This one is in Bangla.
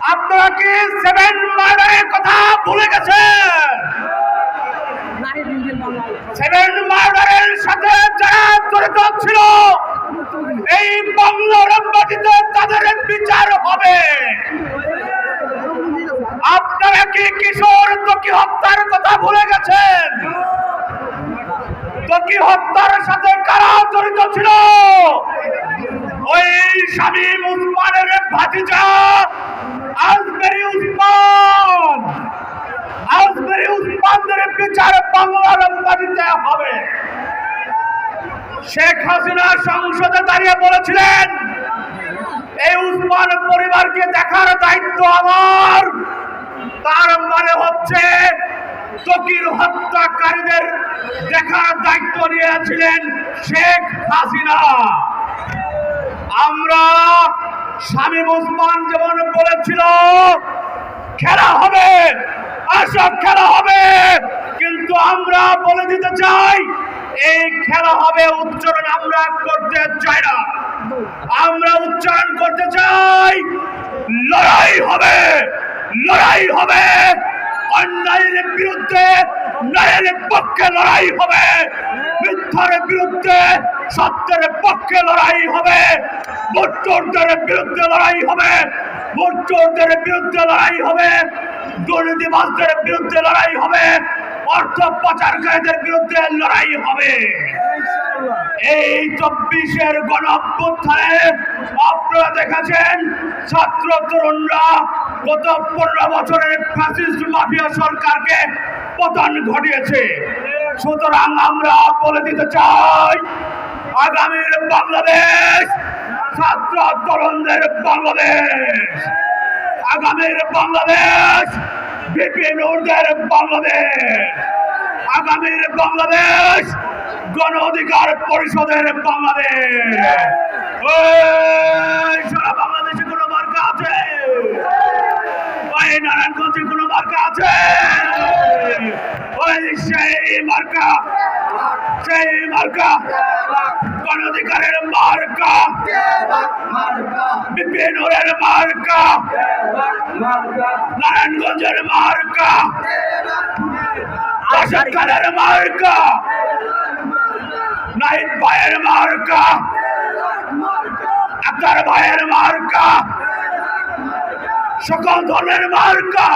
আপনারা কি সেভেন মার্ডারের কথা ভুলে গেছেন সেভেন মার্ডারের সাথে যারা জড়িত ছিল এই বাংলার মাটিতে তাদের বিচার হবে। আপনারা কি কিশোর তকি হত্যার কথা ভুলে গেছেন? তকি হত্যার সাথে কারা জড়িত ছিল? ওই শামীম উসমানের ভাতিজা আজমেরি উসমান আজমেরি উসমানদের বিচার বাংলার মাটিতে হবে। শেখ হাসিনা সংসদে দাঁড়িয়ে বলেছিলেন, এই উসমান পরিবারকে দেখার দায়িত্ব আমার। তার মানে হচ্ছে তকির হত্যাকারীদের দেখার দায়িত্ব নিয়েছিলেন শেখ হাসিনা। আমরা শামীম ওসমান যেমন খেলা হবে। আসব খেলা হবে। কিন্তু আমরা বলে দিতে চাই, এই খেলা হবে, উচ্চারণ আমরা করতে চাই না। আমরা উচ্চারণ করতে চাই, লড়াই হবে লড়াই হবে। অন্যায়ের বিরুদ্ধে, ন্যায়ের পক্ষে লড়াই হবে। মিথ্যার বিরুদ্ধে, সত্যের পক্ষে লড়াই হবে। মোটরদের বিরুদ্ধে লড়াই হবে। মোটরদের বিরুদ্ধে লড়াই হবে। বিরুদ্ধে লড়াই হবে। অর্থ বিরুদ্ধে লড়াই হবে। এই চব্বিশের আপনারা দেখেছেন, ছাত্র তরুণরা গত পনেরো বছরের ফ্যাসিস্ট মাফিয়া সরকারকে পতন ঘটিয়েছে। সুতরাং আমরা বলে দিতে চাই, আগামীর বাংলাদেশ ছাত্র তরুণদের বাংলাদেশ। আগামীর বাংলাদেশ বিপিনুরদের বাংলাদেশ। আগামীর বাংলাদেশ, গণ অধিকার পরিষদের বাংলাদেশ। সারা বাংলাদেশে কোনো মার্কা আছে? ওই নারায়ণগঞ্জে কোনো মার্কা আছে? ওই সেই মার্কা সেই মার্কা গণ অধিকারের বিপিনুরের মার্কা। নারায়ণগঞ্জের মার্কা। আশাদ খানের মার্কা। নাহিদ ভাইয়ের মার্কা। আক্তার ভাইয়ের মার্কা। সকল ধর্মের মার্কা।